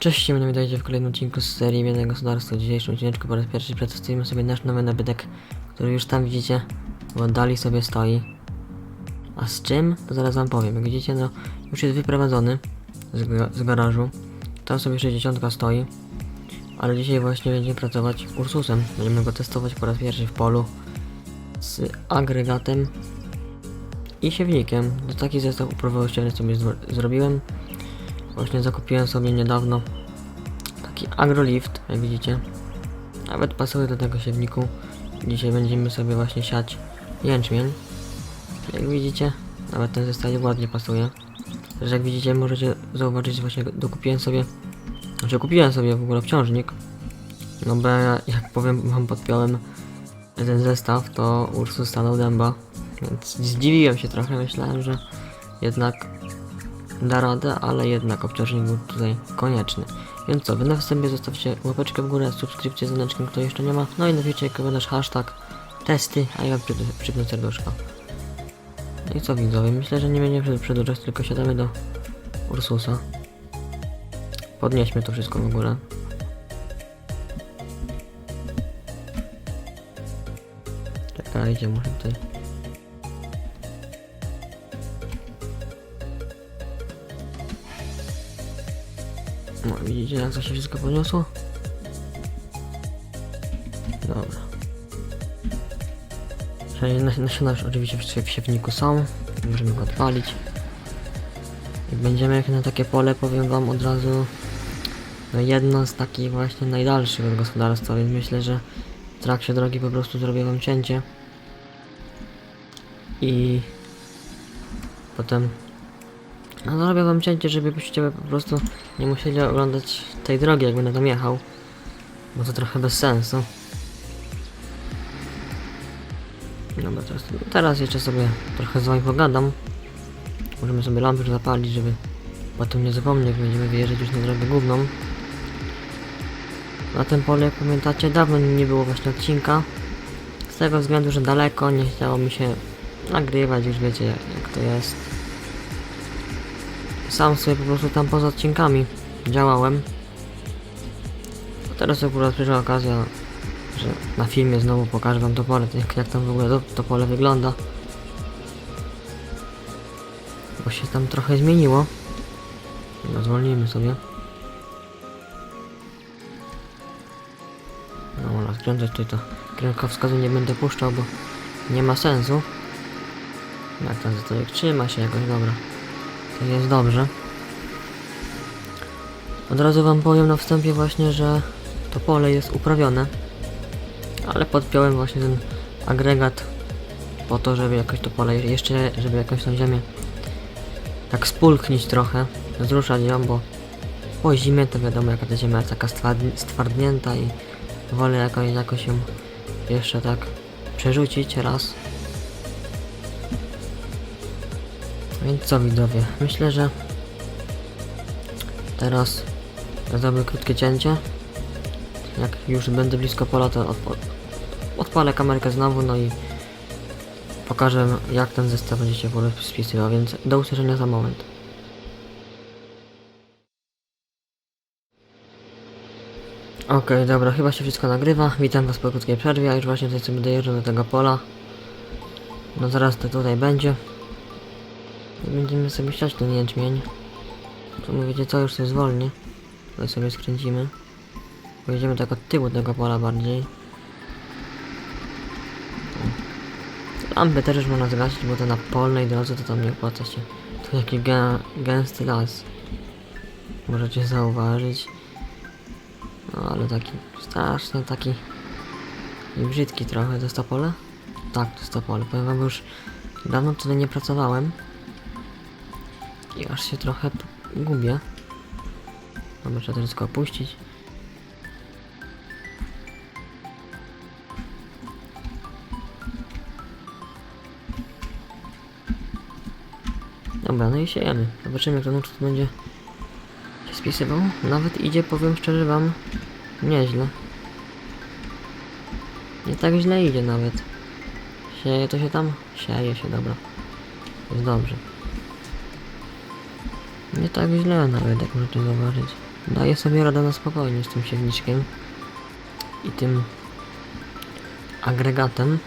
Cześć, mnie witajcie w kolejnym odcinku z serii Biednego Gospodarstwa. W dzisiejszym odcineczku po raz pierwszy przedstawimy sobie nasz nowy nabytek, który już tam widzicie, w oddali sobie stoi. A z czym? To zaraz wam powiem. Jak widzicie, no już jest wyprowadzony z, z garażu. Tam sobie 60 stoi. Ale dzisiaj właśnie będziemy pracować Ursusem. Będziemy go testować po raz pierwszy w polu z agregatem i siewnikiem. To taki zestaw uprawościany sobie zro- zrobiłem. Właśnie zakupiłem sobie niedawno taki agrolift, jak widzicie. Nawet pasuje do tego siewniku. Dzisiaj będziemy sobie właśnie siać jęczmień. Jak widzicie, nawet ten zestaw ładnie pasuje. Też jak widzicie, możecie zauważyć, że właśnie dokupiłem sobie, znaczy kupiłem sobie w ogóle obciążnik. No bo ja, jak powiem, wam podpiąłem ten zestaw, to Ursus stanął dęba. Więc zdziwiłem się trochę, myślałem, że jednak da radę, ale jednak obciążnik był tutaj konieczny. Więc co, wy na wstępie zostawcie łapeczkę w górę, subskrypcję z dzwoneczkiem, kto jeszcze nie ma. No i napiszcie komentarz hashtag testy, a ja przy, przypnę serduszko. No i co widzowie, myślę, że nie będziemy przed- przedłużać, tylko siadamy do Ursusa. Podnieśmy to wszystko w ogóle. Czekajcie, muszę tutaj... No widzicie jak to się wszystko podniosło? Dobra. Nasiona już oczywiście w siewniku są. Możemy go odpalić. Jak będziemy jechać na takie pole, powiem wam od razu no jedno z takich właśnie najdalszych od gospodarstwa, więc myślę, że w trakcie drogi po prostu zrobię wam cięcie. I potem no zrobię wam cięcie, żebyście po prostu nie musieli oglądać tej drogi, jak będę tam jechał. Bo to trochę bez sensu. Dobra, teraz, teraz jeszcze sobie trochę z wami pogadam. Możemy sobie lampę już zapalić, żeby potem nie zapomnieć, jak będziemy wyjeżdżać już na drogę główną. Na tym polu, jak pamiętacie, dawno nie było właśnie odcinka. Z tego względu, że daleko, nie chciało mi się nagrywać, już wiecie jak to jest. Sam sobie po prostu tam poza odcinkami działałem. A teraz akurat przyszła okazja, że na filmie znowu pokażę wam to pole, jak, jak tam w ogóle to, to pole wygląda. Bo się tam trochę zmieniło. No, zwolnijmy sobie. No, rozkręcać tutaj to kierunkowskazu nie będę puszczał, bo nie ma sensu. Jak tam stolik trzyma się jakoś, dobra. To jest dobrze. Od razu wam powiem na wstępie właśnie, że to pole jest uprawione. Ale podpiąłem właśnie ten agregat po to, żeby jakoś to pole jeszcze, żeby jakąś tą ziemię tak spulchnić trochę, zruszać ją, bo po zimie to wiadomo jaka ta ziemia jest taka stwardni- stwardnięta i wolę jakoś, jakoś ją jeszcze tak przerzucić raz. Więc co widzowie, myślę, że teraz zrobię krótkie cięcie. Jak już będę blisko pola, to odpo- odpalę kamerkę znowu, no i pokażę jak ten zestaw będzie się w ogóle spisywał, więc do usłyszenia za moment. Okej, dobra, chyba się wszystko nagrywa. Witam was po krótkiej przerwie, ja już właśnie tutaj sobie dojeżdżam do tego pola. No zaraz to tutaj będzie. Będziemy sobie siać ten jęczmień. Tu mówicie co, już się zwolni. Tutaj sobie skręcimy. Pojedziemy tak od tyłu tego pola bardziej. Lampy też już można zgasić, bo to na polnej drodze to tam nie opłaca się. Tu jaki gę, gęsty las. Możecie zauważyć. No ale taki strasznie taki i brzydki trochę. To jest to pole? Tak, to jest to pole. Powiem wam, już dawno tutaj nie pracowałem. I aż się trochę gubię. Dobra, trzeba to wszystko opuścić. Dobra, no i siejemy. Zobaczymy, jak ten uczet będzie się spisywał. Nawet idzie, powiem szczerze wam, nieźle. Nie tak źle idzie nawet. Sieje to się tam? Sieje się, dobra. Jest dobrze. Nie tak źle nawet, jak możecie zauważyć. daje sobie radę na spokojnie z tym siewniczkiem i tym agregatem.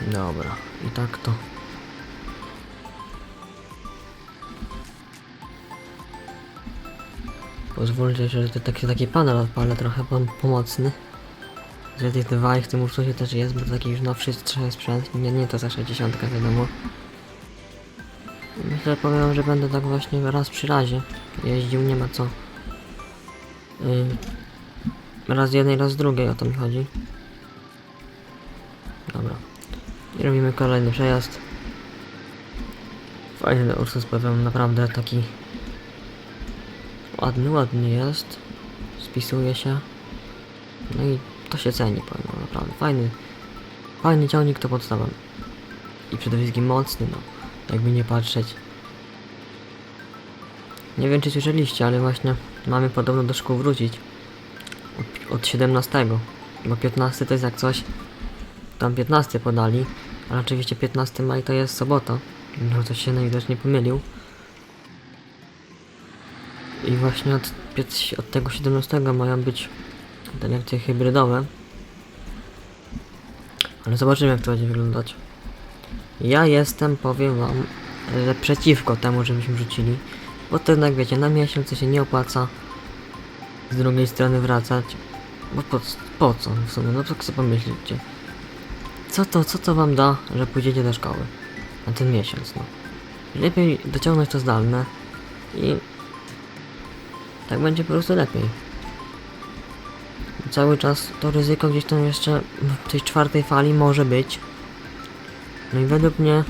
Dobra, i tak to. Pozwólcie, że to taki, taki panel odpalę trochę pom pomocny. Że tych dwa w tym Ursusie też jest, bo to taki już nowszy sprzęt. Nie, nie to za 60 wiadomo. Myślę, powiem, że będę tak właśnie raz przy razie jeździł, nie ma co. Yy, raz jednej, raz drugiej, o to mi chodzi. Dobra. I robimy kolejny przejazd. Fajny Ursus, powiem, naprawdę taki ładny, ładny jest. Spisuje się. No i to się ceni, powiem, naprawdę. Fajny, fajny ciągnik to podstawa. I przede wszystkim mocny, no. Jakby nie patrzeć. Nie wiem czy słyszeliście, ale właśnie mamy podobno do szkół wrócić. Od, od 17. Bo 15 to jest jak coś. Tam 15 podali. Ale oczywiście 15 maj to jest sobota. No coś się najwidoczniej pomylił. I właśnie od, od tego 17 mają być te lekcje hybrydowe. Ale zobaczymy jak to będzie wyglądać. Ja jestem, powiem wam, przeciwko temu, żebyśmy rzucili. Bo to jednak wiecie, na miesiąc się nie opłaca z drugiej strony wracać. Bo po, po co w sumie? No tak sobie pomyślcie. Co to, co to wam da, że pójdziecie do szkoły? Na ten miesiąc, no. Lepiej dociągnąć to zdalne i tak będzie po prostu lepiej. Cały czas to ryzyko gdzieś tam jeszcze w tej czwartej fali może być. No i według mnie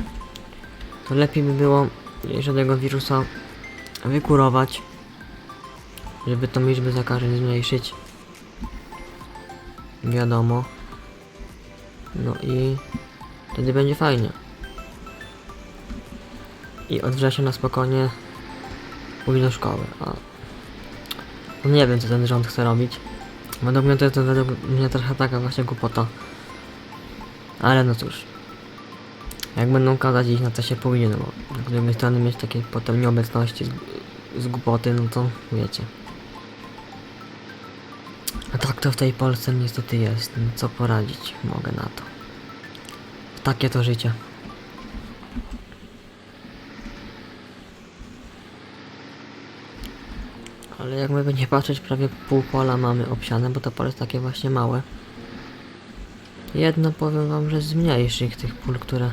to lepiej by było, jeżeli tego wirusa wykurować, żeby tą liczbę zakażeń zmniejszyć. Wiadomo. No i wtedy będzie fajnie. I od września na spokojnie pójść do szkoły. A no nie wiem co ten rząd chce robić. Według mnie to jest według mnie trochę taka właśnie głupota. Ale no cóż. Jak będą kazać iść, na to się pójdzie, no bo drugiej strony mieć takie potem nieobecności z, z głupoty, no to wiecie. A tak to w tej Polsce niestety jest, no co poradzić mogę na to. Takie to życie. Ale jakby nie patrzeć, prawie pół pola mamy obsiane, bo to pole jest takie właśnie małe. Jedno powiem wam, że z mniejszych tych pól, które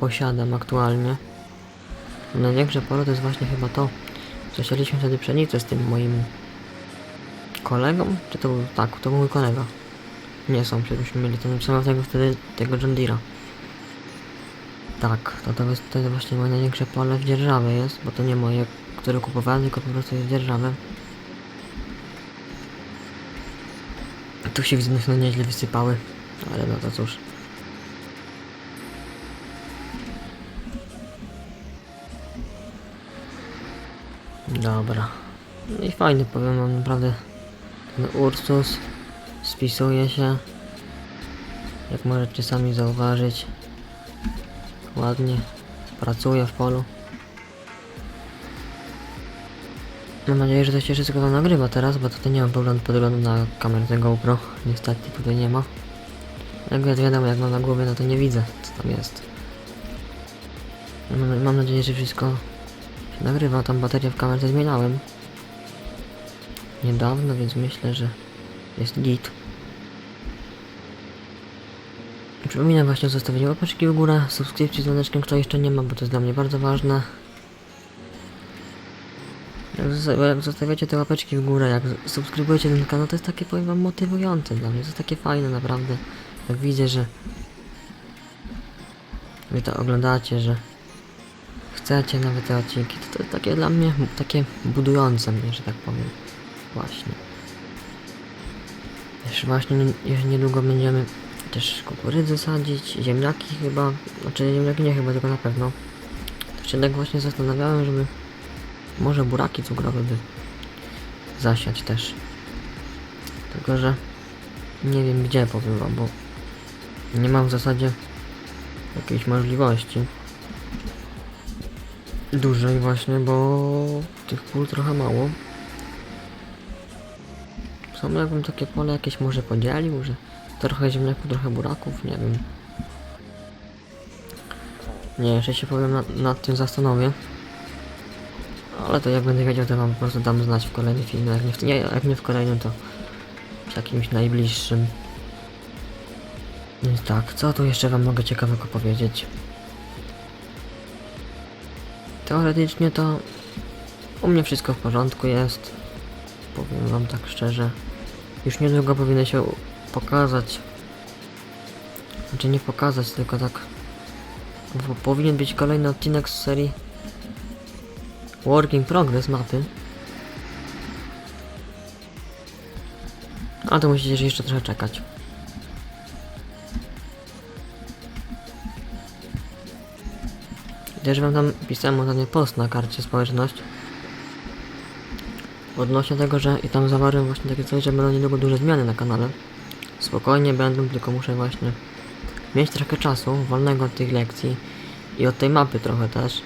posiadam aktualnie. Największe pole to jest właśnie chyba to, co sialiśmy wtedy pszenicę z tym moim kolegą, czy to był, tak, to był mój kolega. Nie są, żebyśmy mieli ten samego wtedy tego John Deere'a. Tak, to, to, jest, to jest właśnie moje największe pole w dzierżawie jest, bo to nie moje, które kupowałem, tylko po prostu jest w. Tu się widzę, no nieźle wysypały, ale no to cóż. Dobra. No i fajny powiem wam naprawdę. Ten Ursus spisuje się. Jak możecie sami zauważyć. Ładnie pracuje w polu. Mam nadzieję, że to się wszystko wam nagrywa teraz, bo tutaj nie mam podglądu na kamerę GoPro. Niestety tutaj nie ma. Jak ja wiadomo, jak mam na głowie, no to nie widzę, co tam jest. Mam, mam nadzieję, że wszystko nagrywa. Tam baterię w kamerze zmieniałem. Niedawno, więc myślę, że jest git. Przypominam właśnie o zostawieniu łapeczki w górę, subskrypcji z dzwoneczkiem, kto jeszcze nie ma, bo to jest dla mnie bardzo ważne. Jak, zosta- jak zostawiacie te łapeczki w górę, jak subskrybujecie ten kanał, to jest takie, powiem wam, motywujące dla mnie. To jest takie fajne, naprawdę. Jak widzę, że wy to oglądacie, że chcecie nawet te odcinki, to, to takie dla mnie, takie budujące mnie, że tak powiem. Właśnie. Też właśnie nie- już niedługo będziemy też kukurydzy sadzić, ziemniaki chyba, znaczy ziemniaki nie chyba, tylko na pewno. To się tak właśnie zastanawiałem, żeby może buraki cukrowe by zasiać też. Tylko, że nie wiem gdzie powiem bo nie mam w zasadzie jakiejś możliwości. Dłużej właśnie, bo tych pól trochę mało. Samo jakbym takie pole jakieś może podzielił, że trochę ziemniaków, trochę buraków, nie wiem. Nie, jeszcze się powiem nad, nad tym zastanowię. Ale to jak będę wiedział, to wam po prostu dam znać w kolejnym filmie. Jak nie w, nie, jak nie w kolejnym, to w jakimś najbliższym. Więc tak, co tu jeszcze wam mogę ciekawego powiedzieć? Teoretycznie to u mnie wszystko w porządku jest. Powiem wam tak szczerze. Już niedługo powinno się pokazać. Znaczy nie pokazać, tylko tak. bo Powinien być kolejny odcinek z serii Work in Progress mapy. Ale to musicie jeszcze trochę czekać. Też wam tam pisałem ostatnio post na karcie społeczność. Odnośnie tego, że i tam zawarłem właśnie takie coś, że będą niedługo duże zmiany na kanale. Spokojnie będą, tylko muszę właśnie mieć trochę czasu wolnego od tych lekcji i od tej mapy trochę też.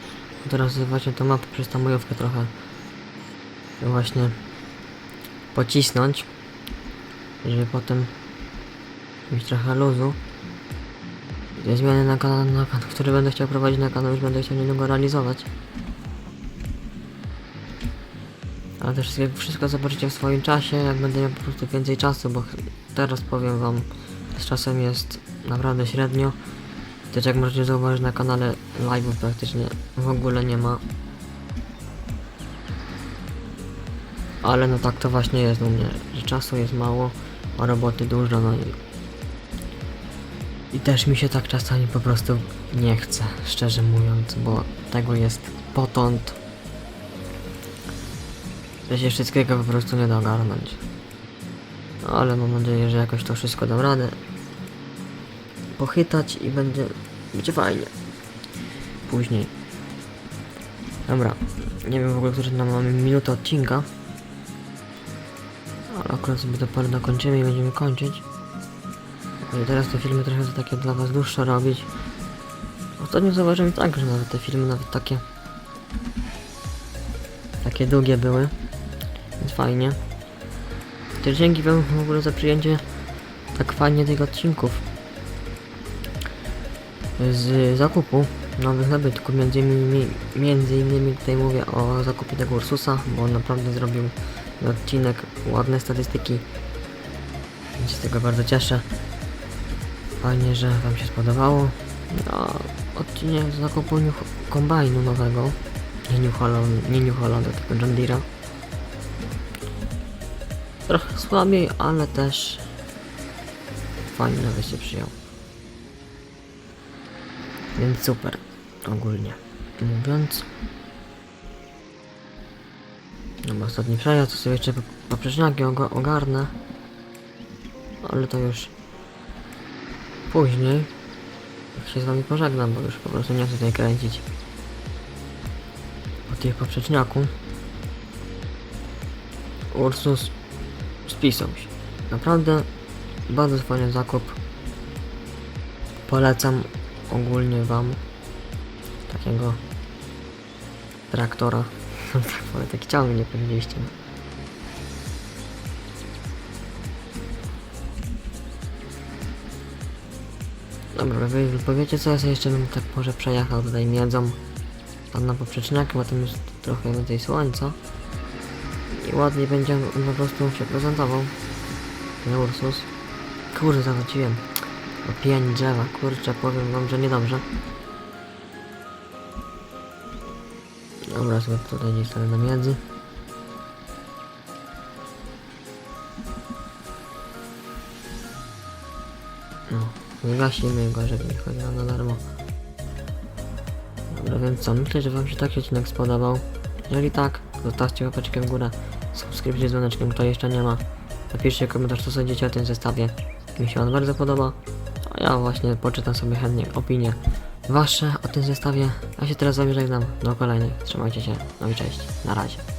Teraz właśnie tą mapę przez tą majówkę trochę właśnie pocisnąć, żeby potem mieć trochę luzu. Zmiany na kanał, na które będę chciał prowadzić na kanał, już będę chciał niedługo realizować. Ale też wszystko, zobaczycie w swoim czasie, jak będę miał po prostu więcej czasu, bo teraz powiem wam, z czasem jest naprawdę średnio. Też jak możecie zauważyć na kanale live'ów praktycznie w ogóle nie ma. Ale no tak to właśnie jest u mnie, że czasu jest mało, a roboty dużo, no i... I też mi się tak czasami po prostu nie chce, szczerze mówiąc, bo tego jest potąd, że się wszystkiego po prostu nie da ogarnąć. No, ale mam nadzieję, że jakoś to wszystko dam radę pochytać i będzie, będzie fajnie. Później. Dobra, nie wiem w ogóle, który nam mamy minutę odcinka. Ale akurat sobie to parę dokończymy i będziemy kończyć. Ale teraz te filmy trochę są takie dla was dłuższe robić. Ostatnio zauważyłem tak, że nawet te filmy nawet takie takie długie były. Więc fajnie. Też dzięki wam w ogóle za przyjęcie tak fajnie tych odcinków z zakupu nowych nabytków, między innymi, między innymi tutaj mówię o zakupie tego Ursusa, bo on naprawdę zrobił odcinek, ładne statystyki, więc się z tego bardzo cieszę. Fajnie, że wam się spodobało. No, odcinek z zakupu kombajnu nowego, nie New Holland, nie New Hollanda, tylko John. Trochę słabiej, ale też fajnie, że się przyjął. Więc super, ogólnie mówiąc. No ostatni przejazd, to sobie jeszcze po- poprzeczniaki oga- ogarnę. Ale to już później. Jak się z wami pożegnam, bo już po prostu nie chcę tutaj kręcić. Po tych poprzeczniaku. Ursus spisał się. Naprawdę bardzo fajny zakup. Polecam ogólnie wam takiego traktora. tak taki ciągnie powiedzieliście. Dobra, wy powiecie co ja sobie jeszcze bym tak może przejechał. Tutaj miedzą tam na poprzeczniaku, bo tam jest trochę więcej słońca i ładniej będzie on po prostu się prezentował. Ten Ursus. Kurde zawróciłem. O pień drzewa, kurczę, powiem wam, że niedobrze. Dobra, sobie tutaj gdzieś sobie na miedzy. Wygasimy go, żeby nie chodziło na darmo. Dobra, więc co, myślę, że wam się taki odcinek spodobał. Jeżeli tak, zostawcie łapeczkę w górę, subskrypcję z dzwoneczkiem, kto jeszcze nie ma. Napiszcie komentarz, co sądzicie o tym zestawie. Mi się on bardzo podoba. A ja właśnie poczytam sobie chętnie opinie wasze o tym zestawie. A się teraz z wami żegnam. Do kolejnych. Trzymajcie się. No i cześć. Na razie.